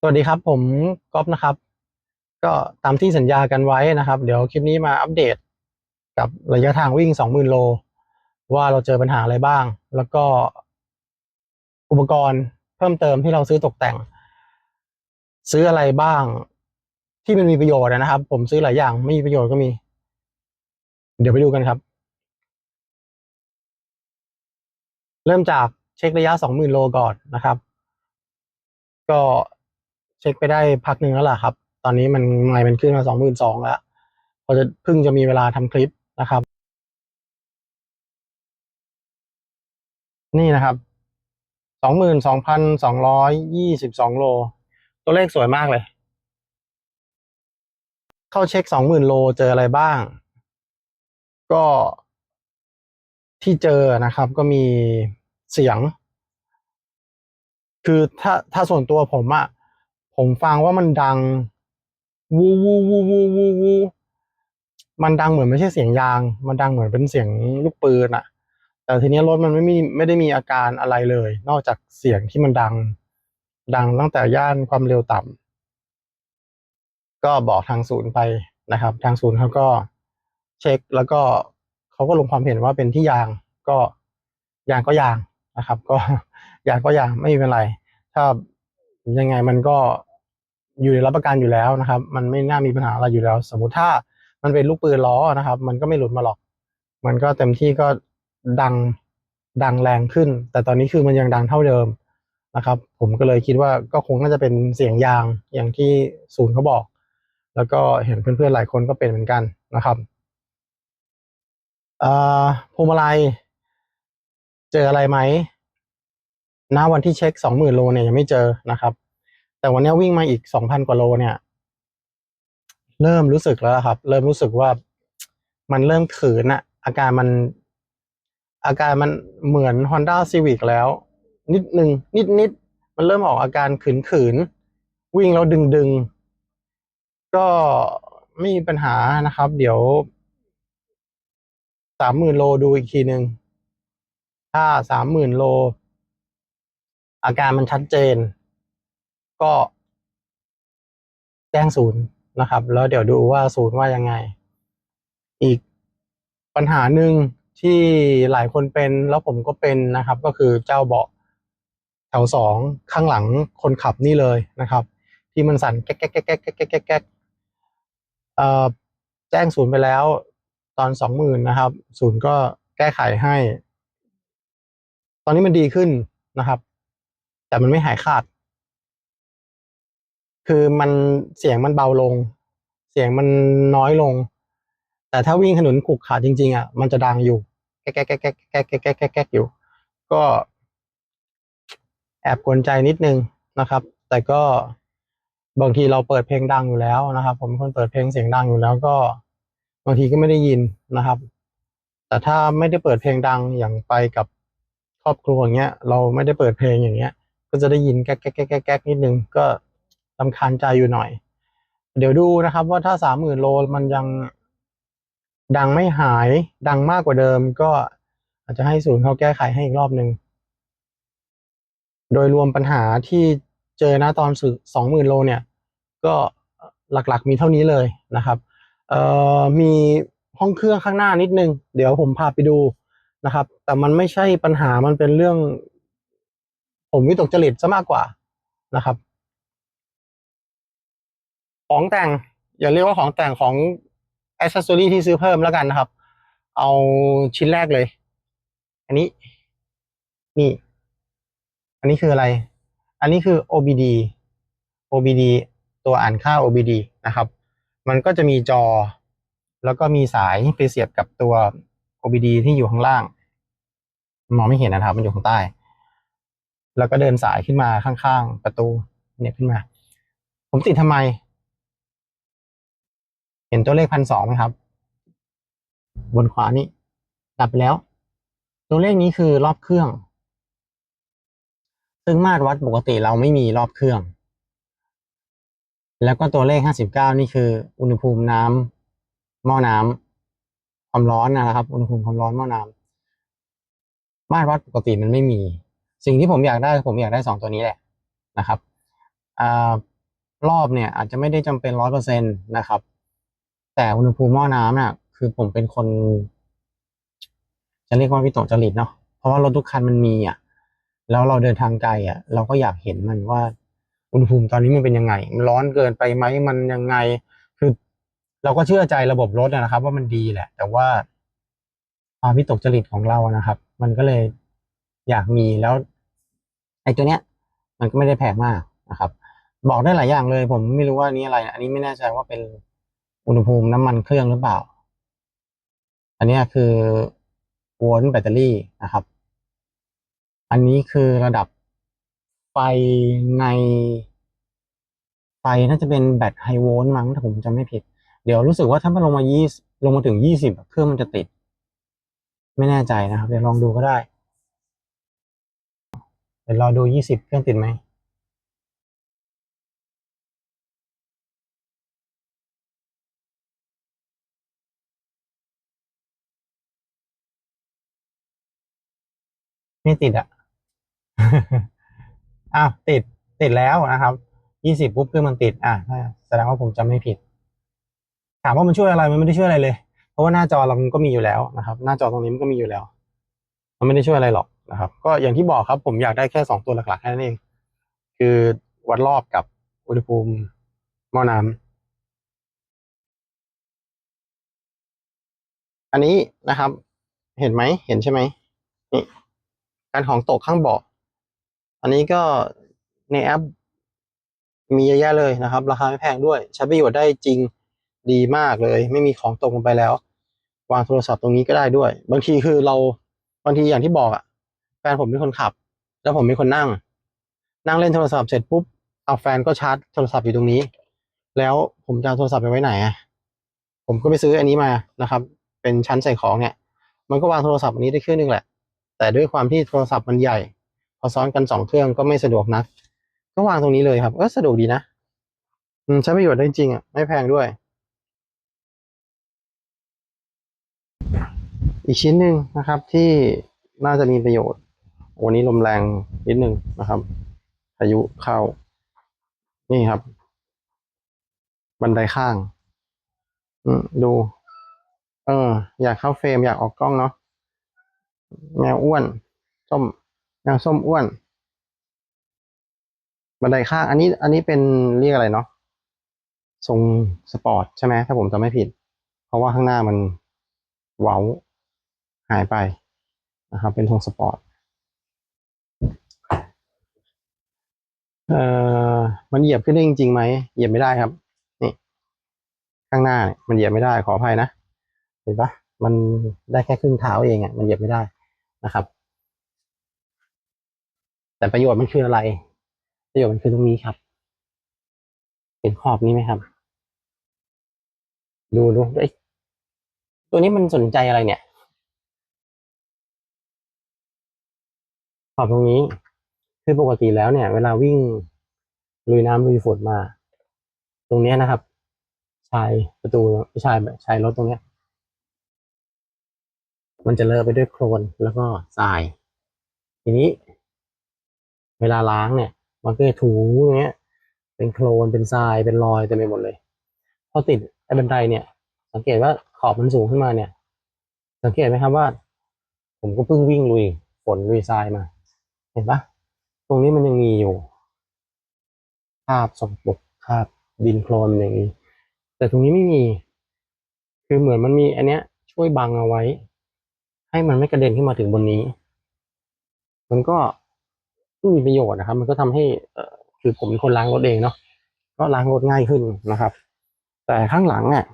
สวัสดีครับ ผมก๊อฟนะครับ ก็ตามที่สัญญากันไว้นะครับ เดี๋ยวคลิปนี้มาอัปเดต กับระยะทางวิ่ง 20,000 โล ว่าเราเจอปัญหาอะไรบ้าง แล้วก็อุปกรณ์เพิ่มเติมที่เราซื้อตกแต่ง ซื้ออะไรบ้าง ที่มันมีประโยชน์นะครับ ผมซื้อหลายอย่างไม่มีประโยชน์ก็มี เดี๋ยวไปดูกันครับ เริ่มจากเช็คระยะ 20,000 โลก่อนนะครับ ก็ เช็คไปได้พักหนึ่งแล้วล่ะครับ ตอนนี้มันไมล์มันขึ้นมา22,000แล้วพอจะเพิ่งจะมีเวลาทำคลิปนะครับ นี่นะครับ22,222โล ตัวเลขสวยมากเลย เข้าเช็ค20,000โลเจออะไรบ้าง ก็ที่เจอนะครับก็มีเสียง คือถ้าถ้าส่วนตัวผมอะ ผมฟังว่ามันดัง วูวูวูวูวูวูมันดังเหมือนไม่ใช่เสียงยาง มันดังเหมือนเป็นเสียงลูกปืนอะแต่ทีนี้รถมันไม่มีไม่ได้มีอาการอะไรเลย นอกจากเสียงที่มันดัง ดังตั้งแต่ย่านความเร็วต่ำก็บอกทางศูนย์ไปนะครับ ทางศูนย์เขาก็เช็คแล้วก็เขาก็ลงความเห็นว่าเป็นที่ยางก็ยางก็ยางนะครับ ก็ยางก็ยางไม่เป็นไร ถ้ายังไงมันก็ อยู่ในรับประกันอยู่แล้วนะครับ มันไม่น่ามีปัญหาอะไรอยู่แล้ว สมมุติถ้ามันเป็นลูกปืนล้อนะครับ มันก็ไม่หลุดมาหรอก มันก็เต็มที่ก็ดังดังแรงขึ้น แต่ตอนนี้คือมันยังดังเท่าเดิมนะครับ ผมก็เลยคิดว่าก็คงน่าจะเป็นเสียงยางอย่างที่ศูนย์เขาบอก แล้วก็เห็นเพื่อนๆหลายคนก็เป็นเหมือนกันนะครับอ่อพวงมาลัยเจออะไรไหมณวันที่เช็คสองหมื่นโลเนี่ยยังไม่เจอนะครับ แต่วันนี้วิ่งมาอีกสองพันกว่าโลเนี่ย เริ่มรู้สึกแล้วครับ เริ่มรู้สึกว่ามันเริ่มขืนอะอาการมัน อาการมันเหมือน Honda Civic แล้ว นิดนึงนิดนิดมันเริ่มออกอาการขืนขืนวิ่งแล้วดึงดึงก็ไม่มีปัญหานะครับ เดี๋ยวสามหมื่นโลดูอีกทีหนึ่งถ้าสามหมื่นโล อาการมันชัดเจน ก็แจ้งศูนย์นะครับ แล้วเดี๋ยวดูว่าศูนย์ว่ายังไง อีกปัญหาหนึ่งที่หลายคนเป็นแล้วผมก็เป็นนะครับ ก็คือเจ้าเบาะแถวสองข้างหลังคนขับนี่เลยนะครับ ที่มันสั่นแก๊กแก๊กแก๊กแก๊กแก๊กแก๊กแจ้งศูนย์ไปแล้วตอนสองหมื่นนะครับ ศูนย์ก็แก้ไขให้ ตอนนี้มันดีขึ้นนะครับ แต่มันไม่หายขาด คือมันเสียงมันเบาลง เสียงมันน้อยลง แต่ถ้าวิ่งถนนขรุขาะจริงๆอะมันจะดังอยู่แก๊กแก๊กแก๊กแก๊กแก๊กแก๊กแก๊กอยู่ ก็แอบกวนใจนิดนึงนะครับ แต่ก็บางทีเราเปิดเพลงดังอยู่แล้วนะครับ ผมคนเปิดเพลงเสียงดังอยู่แล้วก็บางทีก็ไม่ได้ยินนะครับ แต่ถ้าไม่ได้เปิดเพลงดังอย่างไปกับครอบครัวอย่างเงี้ย เราไม่ได้เปิดเพลงอย่างเงี้ย ก็จะได้ยินแก๊กแก๊กแก๊กแก๊กนิดนึงก็ ลำคาญใจอยู่หน่อย เดี๋ยวดูนะครับ ว่าถ้าสามหมื่นโลมันยังดังไม่หายดังมากกว่าเดิมก็อาจจะให้ศูนย์เขาแก้ไขให้อีกรอบหนึ่งโดยรวมปัญหาที่เจอนะตอนสื่อสองหมื่นโลเนี่ย ก็หลักๆมีเท่านี้เลยนะครับเอ่อมีห้องเครื่องข้างหน้านิดนึง เดี๋ยวผมพาไปดูนะครับ แต่มันไม่ใช่ปัญหามันเป็นเรื่อง ผมวิตกจริตซะมากกว่านะครับ ของแต่งอย่าเรียกว่าของแต่งของอ c เซสซอรี่ที่ซื้อเพิ่มแล้วกันนะครับ เอาชิ้นแรกเลย อันนี้ นี่ อันนี้คืออะไร อันนี้คือ OBD OBD ตัวอ่านค่า OBD นะครับ มันก็จะมีจอ แล้วก็มีสายไปเสียบกับตัว OBD ที่อยู่ข้างล่าง มองไม่เห็นนะครับ มันอยู่ข้างใต้ แล้วก็เดินสายขึ้นมาข้างๆ ประตู เนี่ยขึ้นมา ผมติดทำไม เห็นตัวเลขพันสองไหมครับ บนขวานี้ดับไปแล้ว ตัวเลขนี้คือรอบเครื่อง ซึ่งมาตรวัดปกติเราไม่มีรอบเครื่อง แล้วก็ตัวเลขห้าสิบเก้านี่คือ อุณหภูมิน้ำหม้อน้ำความร้อนนะครับ อุณหภูมิความร้อนหม้อน้ำมาตรวัดปกติมันไม่มี สิ่งที่ผมอยากได้ผมอยากได้สองตัวนี้แหละนะครับอรอบเนี่ยอาจจะไม่ได้จำเป็นร้อยเปอร์เซ็นตนะครับ แต่อุณหภูมิหม้อน้ำน่ะ คือผมเป็นคน จะเรียกว่าวิตกจริตเนาะเพราะว่ารถทุกคันมันมีอะ แล้วเราเดินทางไกลอะ เราก็อยากเห็นมันว่า อุณหภูมิตอนนี้มันเป็นยังไง มันร้อนเกินไปไหมมันยังไง คือเราก็เชื่อใจระบบรถนะครับ ว่ามันดีแหละ แต่ว่าความวิตกจริตของเรานะครับ มันก็เลยอยากมีแล้วไอ้ตัวเนี้ย มันก็ไม่ได้แพงมากนะครับ บอกได้หลายอย่างเลย ผมไม่รู้ว่านนี้อะไร อันนี้ไม่แน่ใจว่าเป็น อุณหภูมิน้ำมันเครื่องหรือเปล่า อันนี้คือโวลต์แบตเตอรี่นะครับ อันนี้คือระดับไฟใน ไฟน่าจะเป็นแบตไฮโวลต์มั้งถ้าผมจำไม่ผิด เดี๋ยวรู้สึกว่าถ้ามันลงมายี่ลงมาถึงยี่สิบเครื่องมันจะติด ไม่แน่ใจนะครับ เดี๋ยวลองดูก็ได้ เดี๋ยวรอดูยี่สิบเครื่องติดไหม ไม่ติดอะ อ้าวติดติดแล้วนะครับยี่สิบปุ๊บเครื่องมันติด อะแสดงว่าผมจำไม่ผิด ถามว่ามันช่วยอะไรมันไม่ได้ช่วยอะไรเลย เพราะว่าหน้าจอเรามันก็มีอยู่แล้วนะครับ หน้าจอตรงนี้มันก็มีอยู่แล้ว มันไม่ได้ช่วยอะไรหรอกนะครับ ก็อย่างที่บอกครับผมอยากได้แค่สองตัวหลักๆแค่นั้นเอง คือวัดรอบกับอุณหภูมิหม้อน้ำอันนี้นะครับ เห็นไหมเห็นใช่ไหมนี่ การของตกข้างเบาะอันนี้ก็ในแอป มีเยอะแยะเลยนะครับ ราคาไม่แพงด้วย ใช้ประโยชน์ได้จริงดีมากเลย ไม่มีของตกลงไปแล้ว วางโทรศัพท์ตรงนี้ก็ได้ด้วย บางทีคือเราบางทีอย่างที่บอกอะแฟนผมเป็นคนขับ แล้วผมเป็นคนนั่ง นั่งเล่นโทรศัพท์เสร็จปุ๊บเอาแฟนก็ชาร์จโทรศัพท์อยู่ตรงนี้ แล้วผมจะเอาโทรศัพท์ไปไว้ไหนอะผมก็ไปซื้ออันนี้มานะครับ เป็นชั้นใส่ของเนี่ย มันก็วางโทรศัพท์อันนี้ได้เครื่องนึงแหละ แต่ด้วยความที่โทรศัพท์มันใหญ่ พอซ้อนกันสองเครื่องก็ไม่สะดวกนักก็วางตรงนี้เลยครับ ก็สะดวกดีนะอืมใช้ประโยชน์ได้จริงอะไม่แพงด้วย อีกชิ้นหนึ่งนะครับ ที่น่าจะมีประโยชน์วันนี้ลมแรงนิดนึงนะครับพายุเข้า นี่ครับ บันไดข้าง อืมดู เออ อยากเข้าเฟรมอยากออกกล้องเนาะ แมวอ้วน ส้มแมวส้มอ้วน บันไดข้าง อันนี้อันนี้เป็นเรียกอะไรเนาะทรงสปอร์ตใช่ไหมถ้าผมจำไม่ผิด เพราะว่าข้างหน้ามันเว้าหายไปนะครับ เป็นทรงสปอร์ตเอ่อมันเหยียบขึ้นได้จริงๆไหมเหยียบไม่ได้ครับ นี่ ข้างหน้าเนี่ยมันเหยียบไม่ได้ขออภัยนะเห็นปะมันได้แค่ครึ่งเท้าเองอะมันเหยียบไม่ได้ นะครับ แต่ประโยชน์มันคืออะไร ประโยชน์มันคือตรงนี้ครับ เห็นขอบนี้ไหมครับ ดูดูเอ้ตัวนี้มันสนใจอะไรเนี่ย ขอบตรงนี้คือปกติแล้วเนี่ย เวลาวิ่งลุยน้ำลุยฝนมา ตรงนี้นะครับ ชายประตูชายชายรถตรงเนี้ย มันจะเลอะไปด้วยโคลนแล้วก็ทราย ทีนี้ เวลาล้างเนี่ย มันก็จะถูอย่างเงี้ย เป็นโคลนเป็นทรายเป็นรอยเต็มไปหมดเลย พอติดไอ้บันไดเนี่ย สังเกตว่าขอบมันสูงขึ้นมาเนี่ย สังเกตไหมครับว่า ผมก็เพิ่งวิ่งลุยฝนลุยทรายมา เห็นปะตรงนี้มันยังมีอยู่คราบสกปรกคราบดินโคลนอย่างนี้ แต่ตรงนี้ไม่มี คือเหมือนมันมีอันเนี้ย ช่วยบังเอาไว้ ให้มันไม่กระเด็นขึ้นมาถึงบนนี้ มันก็มีประโยชน์นะครับ มันก็ทำให้คือผมเป็นคนล้างรถเองเนาะก็ล้างรถง่ายขึ้นนะครับ แต่ข้างหลังเนี่ย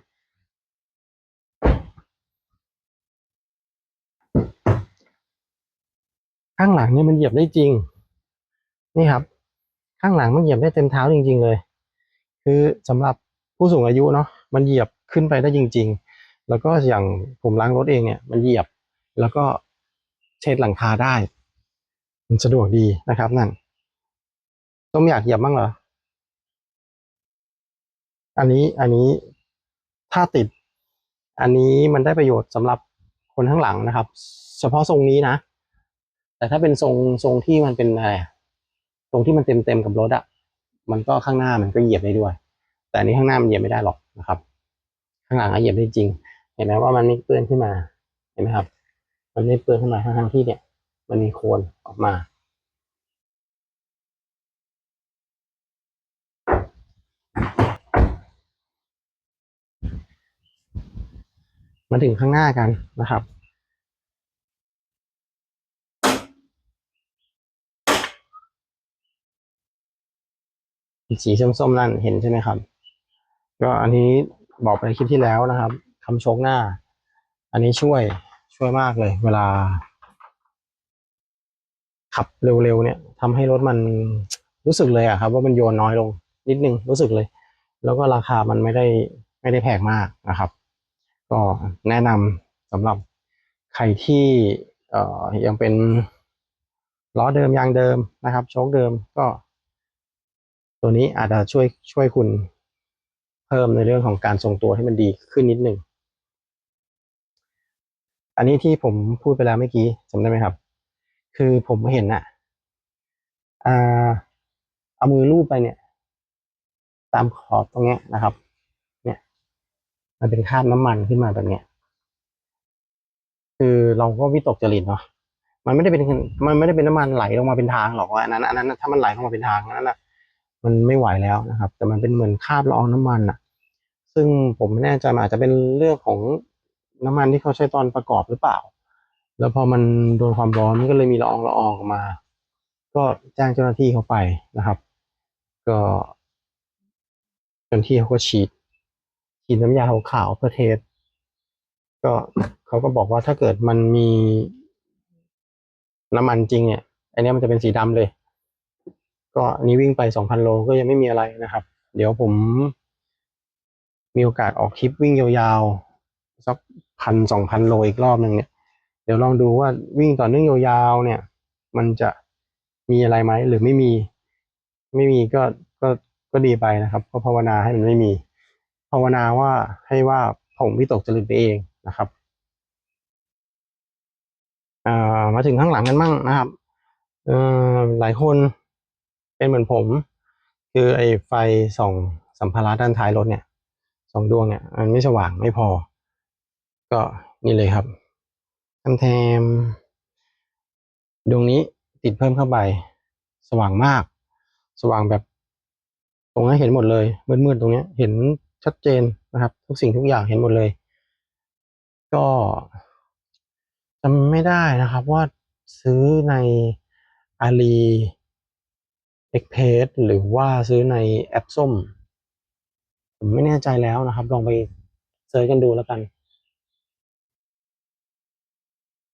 ข้างหลังเนี่ยมันเหยียบได้จริง นี่ครับ ข้างหลังมันเหยียบได้เต็มเท้าจริง ๆ เลย คือสำหรับผู้สูงอายุเนาะมันเหยียบขึ้นไปได้จริง ๆ แล้วก็อย่างผมล้างรถเองเนี่ย มันเหยียบ แล้วก็เช็ดหลังคาได้ มันสะดวกดีนะครับ นั่นต้มอยากเหยียบบ้างเหรอ อันนี้อันนี้ถ้าติด อันนี้มันได้ประโยชน์สำหรับคนข้างหลังนะครับ เฉพาะทรงนี้นะ แต่ถ้าเป็นทรงทรงที่มันเป็นอะไรทรงที่มันเต็มเต็มกับรถอะมันก็ข้างหน้ามันก็เหยียบได้ด้วย แต่อันนี้ข้างหน้ามันเหยียบไม่ได้หรอกนะครับ ข้างหลังอะเหยียบได้จริง เห็นไหมว่ามันไม่เปื้อนขึ้นมา เห็นไหมครับ มันไม่เปื้อนขึ้นมาทั้งๆที่เนี่ย มันมีโคลนออกมา มาถึงข้างหน้ากันนะครับสีส้มๆนั่นเห็นใช่ไหมครับ ก็อันนี้บอกไปคลิปที่แล้วนะครับคำโชกหน้า อันนี้ช่วย ช่วยมากเลย เวลา ขับเร็วๆเนี่ยทำให้รถมันรู้สึกเลยอะครับ ว่ามันโยนน้อยลงนิดนึงรู้สึกเลย แล้วก็ราคามันไม่ได้ไม่ได้แพงมากนะครับ ก็แนะนำสำหรับใครที่เอ่อยังเป็นล้อเดิมยางเดิมนะครับโชคเดิมก็ ตัวนี้อาจจะช่วยช่วยคุณเพิ่มในเรื่องของการทรงตัวให้มันดีขึ้นนิดหนึ่ง อันนี้ที่ผมพูดไปแล้วเมื่อกี้จำได้ไหมครับ คือผมเห็นอะอ่าเอามือลูบไปเนี่ย ตามขอบตรงเนี้ยนะครับ เนี่ย มันเป็นคราบน้ำมันขึ้นมาแบบเนี้ยคือเราก็วิตกจริตเนาะมันไม่ได้เป็นมันไม่ได้เป็นน้ำมันไหลลงมาเป็นทางหรอกว่าอันนั้นอันนั้นถ้ามันไหลเข้ามาเป็นทางอันนั้นอะมันไม่ไหวแล้วนะครับ แต่มันเป็นเหมือนคราบละอองน้ำมันอะซึ่งผมไม่แน่ใจมันอาจจะเป็นเรื่องของ น้ำมันที่เขาใช้ตอนประกอบหรือเปล่า แล้วพอมันโดนความร้อนมันก็เลยมีละอองละอองออกมา ก็แจ้งเจ้าหน้าที่เขาไปนะครับ ก็เจ้าหน้าที่เขาก็ฉีดฉีดน้ำยาขาวๆเพื่อเทสก็เขาก็บอกว่าถ้าเกิดมันมีน้ำมันจริงเนี่ย อันนี้มันจะเป็นสีดำเลย ก็นนี้วิ่งไปสองพันโลก็ยังไม่มีอะไรนะครับ เดี๋ยวผมมีโอกาสออกคลิปวิ่งยาวๆสัก พันสองพันโลอีกรอบหนึ่งเนี่ย เดี๋ยวลองดูว่าวิ่งต่อเนื่องยาวๆเนี่ย มันจะมีอะไรไหมหรือไม่มี ไม่มีก็ก็ก็ดีไปนะครับ ก็ภาวนาให้มันไม่มี ภาวนาว่าให้ว่าผมวิตกจริตไปเองนะครับมาถึงข้างหลังกันมั่งนะครับหลายคนเป็นเหมือนผม คือไอ้ไฟส่องสัมภาระด้านท้ายรถเนี่ยสองดวงเนี่ยมันไม่สว่างไม่พอ ก็นี่เลยครับทำแทมดวงนี้ติดเพิ่มเข้าไป สว่างมาก สว่างแบบ ตรงนี้เห็นหมดเลยมืดๆตรงนี้เห็นชัดเจนนะครับ ทุกสิ่งทุกอย่างเห็นหมดเลย ก็จำไม่ได้นะครับว่าซื้อในอาลีเอ็กเพสหรือว่าซื้อในแอปส้ม ผมไม่แน่ใจแล้วนะครับ ลองไปเซิร์ชกันดูแล้วกัน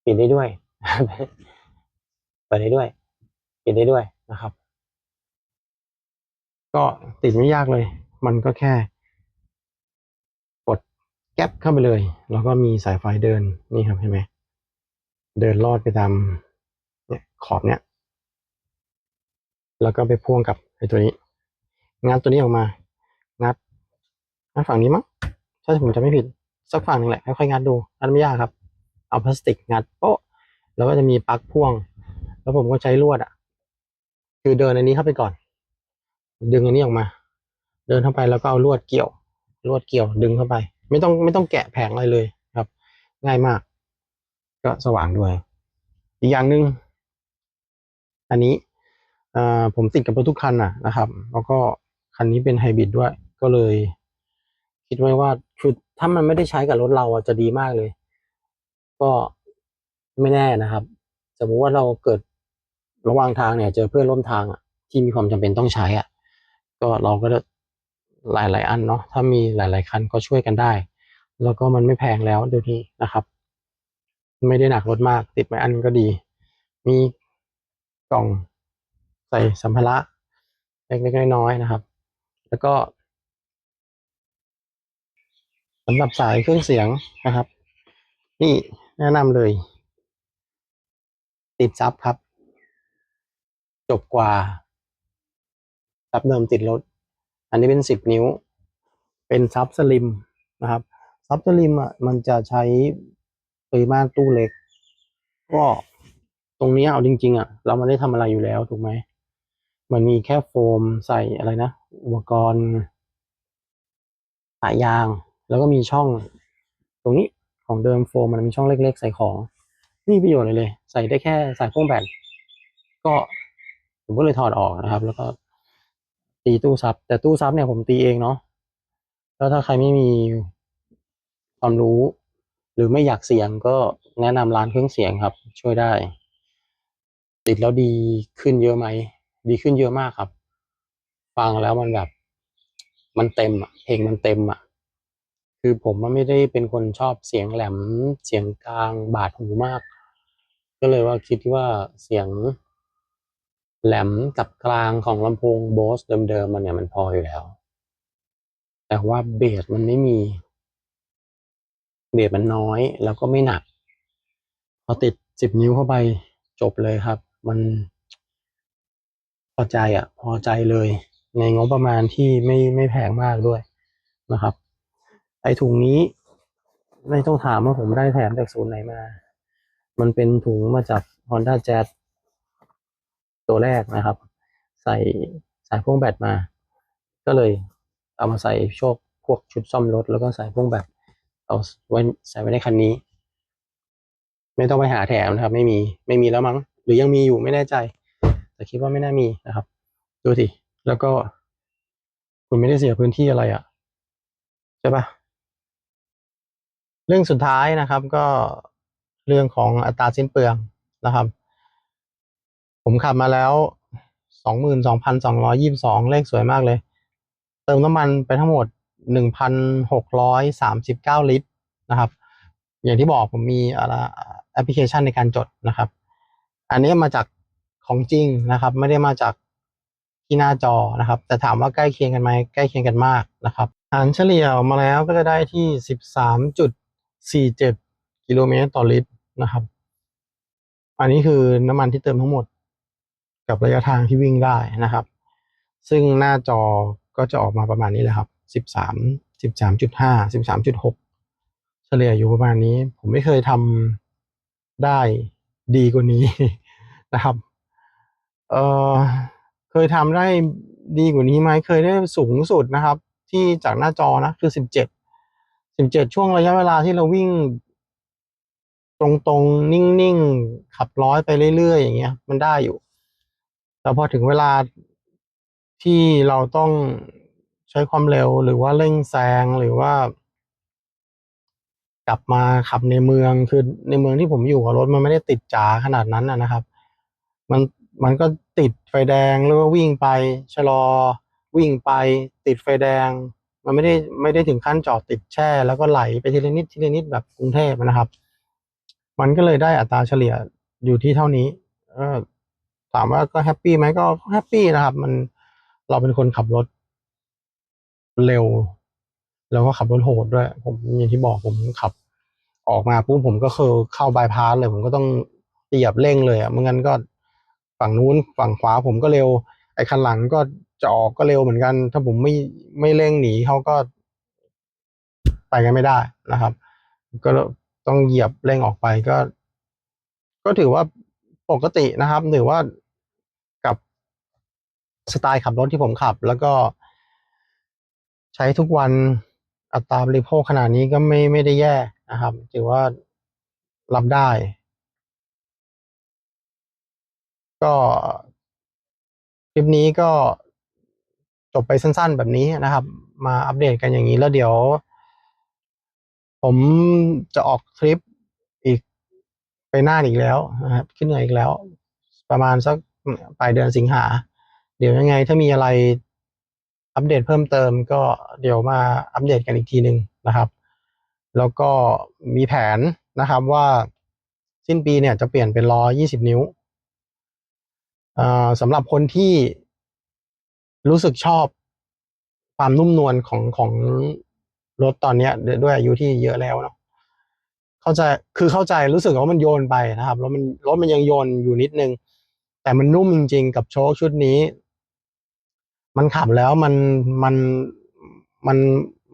ปิดได้ด้วยเปิดได้ด้วย ปิดได้ด้วยนะครับ ก็ติดไม่ยากเลย มันก็แค่ กดแก๊ปเข้าไปเลย แล้วก็มีสายไฟเดินนี่ครับเห็นไหมเดินลอดไปตามเนี่ยขอบเนี่ยแล้วก็ไปพ่วงกับไอ้ตัวนี้งัดตัวนี้ออกมา งัดงัดฝั่งนี้มั้งถ้าผมจะไม่ผิดสักฝั่งหนึ่งแหละค่อยๆงัดดูงัดไม่ยากครับ เอาพลาสติกงัดโป๊ะแล้วก็จะมีปลั๊กพ่วง แล้วผมก็ใช้ลวดอะ คือเดินอันนี้เข้าไปก่อน ดึงอันนี้ออกมา เดินเข้าไปแล้วก็เอาลวดเกี่ยว ลวดเกี่ยวดึงเข้าไป ไม่ต้องไม่ต้องแกะแผงอะไรเลยครับ ง่ายมาก ก็สว่างด้วย อีกอย่างหนึ่งอันนี้อ่าผมติดกับรถทุกคันน่ะนะครับ แล้วก็คันนี้เป็นไฮบริดด้วย ก็เลย คิดไว้ว่าคือถ้ามันไม่ได้ใช้กับรถเราอะจะดีมากเลย ก็ไม่แน่นะครับ สมมุติว่าเราเกิดระหว่างทางเนี่ย เจอเพื่อนร่วมทางอะที่มีความจำเป็นต้องใช้อะก็เราก็จะหลายๆอันเนาะถ้ามีหลาย ๆ คันก็ช่วยกันได้ แล้วก็มันไม่แพงแล้วเดี๋ยวนี้นะครับ ไม่ได้หนักรถมากติดไว้อันก็ดี มีกล่องใส่สัมภาระเล็กๆน้อยๆนะครับ แล้วก็สำหรับสายเครื่องเสียงนะครับ นี่ แนะนำเลย ติดซับครับ จบกว่าซับเดิมติดรถ อันนี้เป็นสิบนิ้ว เป็นซับสลิมนะครับซับสลิมอะมันจะใช้ปริมาตรตู้เล็ก ก็ตรงนี้เอาจริง ๆ อะ เราไม่ได้ทำอะไรอยู่แล้วถูกไหมมันมีแค่โฟมใส่อะไรนะ อุปกรณ์ปะยาง แล้วก็มีช่องตรงนี้ ของเดิมโฟมมันมีช่องเล็กๆ ใส่ของไม่มีประโยชน์เลยเลย ใส่ได้แค่สายพ่วงแบตก็ผมก็เลยถอดออกนะครับ แล้วก็ตีตู้ซับ แต่ตู้ซับเนี่ยผมตีเองเนาะแล้วถ้าใครไม่มีความรู้ หรือไม่อยากเสี่ยงก็แนะนำร้านเครื่องเสียงครับ ช่วยได้ ติดแล้วดีขึ้นเยอะไหม ดีขึ้นเยอะมากครับ ฟังแล้วมันแบบ มันเต็มอะเพลงมันเต็มอะ คือผมมไม่ได้เป็นคนชอบเสียงแหลมเสียงกลางบาดหูมาก ก็เลยว่าคิดว่าเสียงแหลมกับกลางของลำโพงโบสเดิมๆมันเนี่ยมันพออยู่แล้ว แต่ว่าเบสมันไม่มีเบสมันน้อยแล้วก็ไม่หนัก พอติดสิบนิ้วเข้าไปจบเลยครับ มันพอใจอะ พอใจเลย ในงบประมาณที่ไม่ไม่แพงมากด้วยนะครับ ไอถุงนี้ ไม่ต้องถามว่าผมได้แถมจากศูนย์ไหนมา มันเป็นถุงมาจาก Honda Jazz ตัวแรกนะครับ ใส่สายพ่วงแบตมา ก็เลยเอามาใส่โชคพวกชุดซ่อมรถ แล้วก็ใส่พ่วงแบตเอาไว้ใส่ไว้ในคันนี้ ไม่ต้องไปหาแถมนะครับ ไม่มีไม่มีแล้วมั้ง หรือยังมีอยู่ไม่แน่ใจ แต่คิดว่าไม่น่ามีนะครับ ดูสิแล้วก็คุณไม่ได้เสียพื้นที่อะไรอะ่ะใช่ปะ เรื่องสุดท้ายนะครับก็เรื่องของอัตราสิ้นเปลืองนะครับ ผมขับมาแล้วสองหมื่นสองพันสองร้อยี่สิบสองเลขสวยมากเลย เติมน้ำมันไปทั้งหมดหนึ่งพันหกร้อยสามสิบเก้าลิตรนะครับ อย่างที่บอกผมมีแอปพลิเคชันในการจดนะครับ อันนี้มาจากของจริงนะครับ ไม่ได้มาจากที่หน้าจอนะครับ แต่ถามว่าใกล้เคียงกันไหมใกล้เคียงกันมากนะครับหารเฉลี่ยมาแล้วก็จะได้ที่สิบสามจุด สี่เจ็ดกิโลเมตรต่อลิตรนะครับ อันนี้คือน้ำมันที่เติมทั้งหมด กับระยะทางที่วิ่งได้นะครับ ซึ่งหน้าจอก็จะออกมาประมาณนี้แหละครับสิบสามสิบสามจุดห้าสิบสามจุดหกเฉลี่ยอยู่ประมาณนี้ ผมไม่เคยทำได้ดีกว่านี้นะครับ เออเคยทำได้ดีกว่านี้ไหมเคยได้สูงสุดนะครับ ที่จากหน้าจอนะคือสิบเจ็ด สิบเจ็ดช่วงระยะเวลาที่เราวิ่ง ตรงๆ นิ่งๆ ขับร้อยไปเรื่อยๆ อย่างเงี้ย มันได้อยู่ แต่พอถึงเวลาที่เราต้องใช้ความเร็วหรือว่าเร่งแซงหรือว่า กลับมาขับในเมืองคือในเมืองที่ผมอยู่รถมันไม่ได้ติดจ๋าขนาดนั้นนะนะครับ มันมันก็ติดไฟแดงแล้วก็วิ่งไปชะลอวิ่งไปติดไฟแดง มันไม่ได้ไม่ได้ถึงขั้นจอดติดแช่ แล้วก็ไหลไปทีละนิดทีละนิดแบบกรุงเทพนะครับ มันก็เลยได้อัตราเฉลี่ยอยู่ที่เท่านี้เออถามว่าก็แฮปปี้ไหมก็แฮปปี้นะครับ มันเราเป็นคนขับรถเร็ว แล้วก็ขับรถโหดด้วย ผมอย่างที่บอกผมขับ ออกมาปุ๊บผมก็คือเข้าบายพาสเลย ผมก็ต้องเหยียบเร่งเลยอะไม่งั้นก็ฝั่งนู้นฝั่งขวาผมก็เร็ว ไอ้คันหลังก็ จะออกก็เร็วเหมือนกัน ถ้าผมไม่ไม่เร่งหนีเขาก็ ไปกันไม่ได้นะครับ ก็ต้องเหยียบเร่งออกไปก็ ก็ถือว่าปกตินะครับถือว่ากับสไตล์ขับรถที่ผมขับ แล้วก็ ใช้ทุกวันอัตราบริโภคขนาดนี้ก็ไม่ไม่ได้แย่นะครับ ถือว่ารับได้ ก็คลิปนี้ก็ จบไปสั้น ๆ แบบนี้นะครับ มาอัปเดตกันอย่างนี้แล้วเดี๋ยว ผมจะออกทริปอีกไปน่านอีกแล้วนะครับขึ้นเหนืออีกแล้ว ประมาณสักปลายเดือนสิงหา เดี๋ยวยังไงถ้ามีอะไรอัปเดตเพิ่มเติมก็เดี๋ยวมาอัปเดตกันอีกทีหนึ่งนะครับ แล้วก็มีแผนนะครับว่าสิ้นปีเนี่ยจะเปลี่ยนเป็นล้อ 20 นิ้วสำหรับคนที่ รู้สึกชอบความนุ่มนวลของของรถตอนเนี้ยด้วยอายุที่เยอะแล้วเนาะเข้าใจคือเข้าใจรู้สึกว่ามันโยนไปนะครับรถมันรถมันยังโยนอยู่นิดนึง แต่มันนุ่มจริง ๆ กับโชคชุดนี้ มันขับแล้วมันมันมัน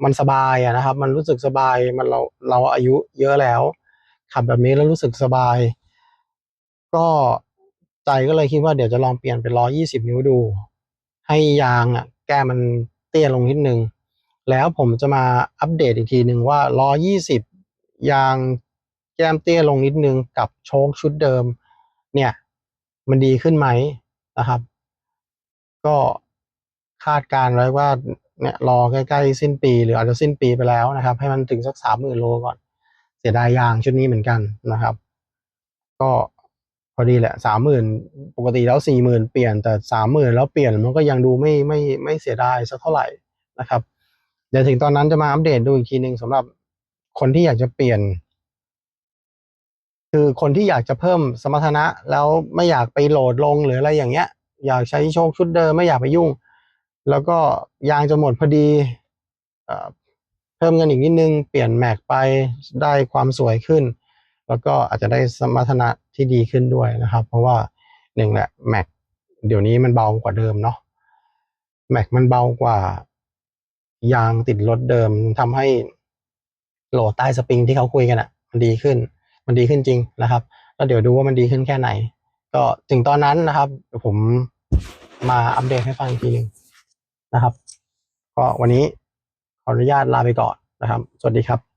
มันสบายอะนะครับ มันรู้สึกสบายมันเราเราอายุเยอะแล้ว ขับแบบนี้แล้วรู้สึกสบาย ก็ใจก็เลยคิดว่าเดี๋ยวจะลองเปลี่ยนเป็นล้อ20นิ้วดู ให้ยางอะแก้มันเตี้ยลงนิดนึง แล้วผมจะมาอัปเดตอีกทีหนึ่งว่าล้อ20 ยางแก้มเตี้ยลงนิดนึงกับโชคชุดเดิม เนี่ย มันดีขึ้นไหมนะครับ ก็คาดการณ์ไว้ว่าเนี่ยรอใกล้ๆสิ้นปี หรืออาจจะสิ้นปีไปแล้วนะครับ ให้มันถึงสักสามหมื่นโลก่อน เสียดายยางชุดนี้เหมือนกันนะครับ ก็ พอดีแหละสามหมื่นปกติแล้วสี่หมื่นเปลี่ยนแต่สามหมื่นแล้วเปลี่ยนมันก็ยังดูไม่ไม่ไม่เสียดายสักเท่าไหร่นะครับ เดี๋ยวถึงตอนนั้นจะมาอัปเดตดูอีกทีหนึ่งสำหรับคนที่อยากจะเปลี่ยน คือคนที่อยากจะเพิ่มสมรรถนะ แล้วไม่อยากไปโหลดลงหรืออะไรอย่างเงี้ย อยากใช้โชคชุดเดิมไม่อยากไปยุ่ง แล้วก็ยางจะหมดพอดีเอ่อเพิ่มเงินอีกนิดนึง เปลี่ยนแม็กไปได้ความสวยขึ้น แล้วก็อาจจะได้สมรรถนะ ที่ดีขึ้นด้วยนะครับ เพราะว่าหนึ่งแหละแม็กเดี๋ยวนี้มันเบากว่าเดิมเนาะแม็กมันเบากว่า ยางติดรถเดิมทำให้โหลดใต้สปริงที่เขาคุยกันอะ่ะ มันดีขึ้น มันดีขึ้นจริงนะครับ แล้วเดี๋ยวดูว่ามันดีขึ้นแค่ไหน ก็ถึงตอนนั้นนะครับผมมาอัปเดตให้ฟังอีกทีหนึ่งนะครับ ก็วันนี้ขออนุญาตลาไปก่อนนะครับ สวัสดีครับ